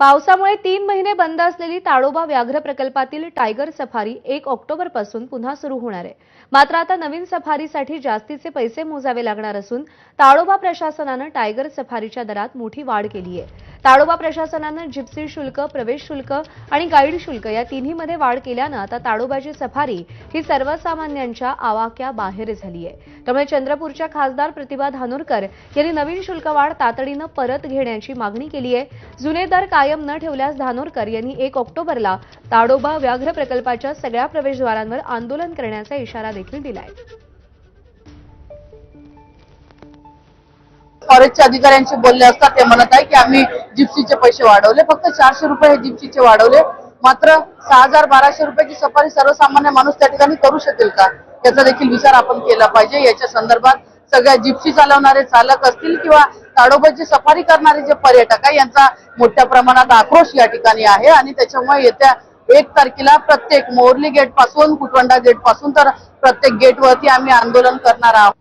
पावसामुळे तीन महिने बंद असलेली ताडोबा व्याघ्र प्रकल्पातील टायगर सफारी एक ऑक्टोबरपासून पुन्हा सुरू होणार आहे. मात्र आता नवीन सफारीसाठी जास्तीचे पैसे मोजावे लागणार असून ताडोबा प्रशासनानं टायगर सफारीच्या दरात मोठी वाढ केली आहे. ताडोबा प्रशासनानं जिप्सी शुल्क प्रवेश शुल्क आणि गाईड शुल्क या तिन्हीमध्ये वाढ केल्यानं आता ताडोबाची सफारी ही सर्वसामान्यांच्या आवाक्याबाहेर झाली आहे. त्यामुळे चंद्रपूरच्या खासदार प्रतिभा धानोरकर यांनी नवीन शुल्कवाढ तातडीनं परत घेण्याची मागणी केली आहे. जुने दर कायम न ठेवल्यास धानोरकर यांनी एक ऑक्टोबरला ताडोबा व्याघ्र प्रकल्पाच्या सगळ्या प्रवेशद्वारांवर आंदोलन करण्याचा इशारा देखील दिलाय. फॉरेस्टच्या अधिकाऱ्यांशी बोलले असतात ते म्हणत आहे की आम्ही जिप्सीचे पैसे वाढवले. फक्त चारशे रुपये हे जिप्सीचे वाढवले. मात्र सहा हजार बाराशे रुपयाची सफारी सर्वसामान्य माणूस त्या ठिकाणी करू शकेल का? याचा देखील विचार आपण केला पाहिजे. याच्या संदर्भात सगळ्या जिप्सी चालवणारे चालक असतील किंवा ताडोबाची सफारी करणारे जे पर्यटक आहे यांचा मोठ्या प्रमाणात आक्रोश या ठिकाणी आहे आणि त्याच्यामुळे येत्या एक तारखेला प्रत्येक मोरली गेटपासून कुटवंडा गेटपासून तर प्रत्येक गेटवरती आम्ही आंदोलन करणार आहोत.